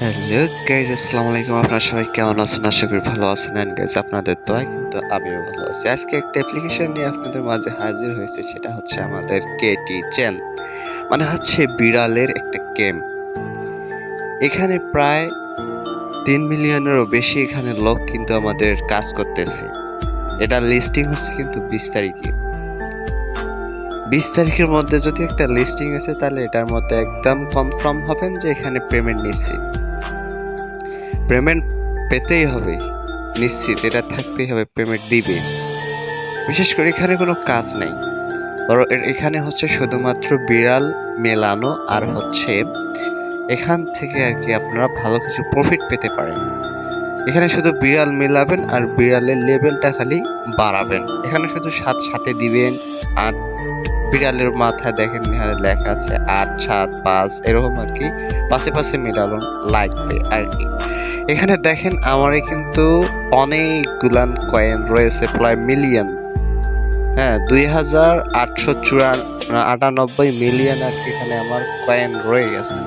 Hello guys আসসালামু আলাইকুম আপনারা সবাই কেমন আছেন? আশা করি ভালো আছেন। অ্যান্ড গাইজ আপনাদের দোয়া কিন্তু আমিও ভালো আছি। আজকে একটা অ্যাপ্লিকেশন নিয়ে আপনাদের মাঝে হাজির হয়েছে। সেটা হচ্ছে আমাদের কেটি চেন মানে হচ্ছে বিড়ালের একটা গেম এখানে প্রায় তিন মিলিয়নেরও বেশি এখানে লোক কিন্তু আমাদের কাজ করতেছে। এটা লিস্টিং হচ্ছে কিন্তু বিশ তারিখে। বিশ তারিখের মধ্যে যদি একটা লিস্টিং আছে, তাহলে এটার মধ্যে একদম কনফার্ম হবেন যে এখানে পেমেন্ট নিশ্চিত পেমেন্ট পেতেই হবে, নিশ্চিত, এটা থাকতেই হবে, পেমেন্ট দিবে। বিশেষ করে এখানে কোনো কাজ নেই। এখানে হচ্ছে শুধুমাত্র বিড়াল মেলানো আর হচ্ছে এখান থেকে আর কি আপনারা ভালো কিছু প্রফিট পেতে পারেন। এখানে শুধু বিড়াল মেলাবেন আর বিড়ালের লেভেলটা খালি বাড়াবেন। এখানে শুধু সাত সাথে দিবেন আর বিড়ালের মাথায় দেখেন এখানে লেখা আছে আট, সাত, পাঁচ, এরকম আর কি। পাশে পাশে মেলানো লাগবে আর কি। এখানে দেখেন আমারে কিন্তু অনেকগুলান কয়েন রয়েছে, প্রায় মিলিয়ন হ্যাঁ দুই হাজার আটশো আটানব্বই মিলিয়ন আর কি এখানে আমার কয়েন রয়ে গেছে।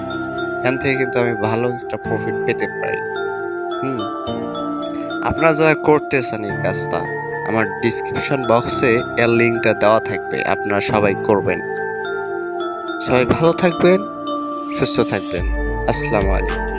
এখান থেকে কিন্তু আমি ভালো একটা প্রফিট পেতে পারি। হুম। আপনারা যারা করতেছেন এই কাজটা আমার ডিসক্রিপশন বক্সে এর লিঙ্কটা দেওয়া থাকবে, আপনারা সবাই করবেন। সবাই ভালো থাকবেন, সুস্থ থাকবেন। আসসালামু আলাইকুম।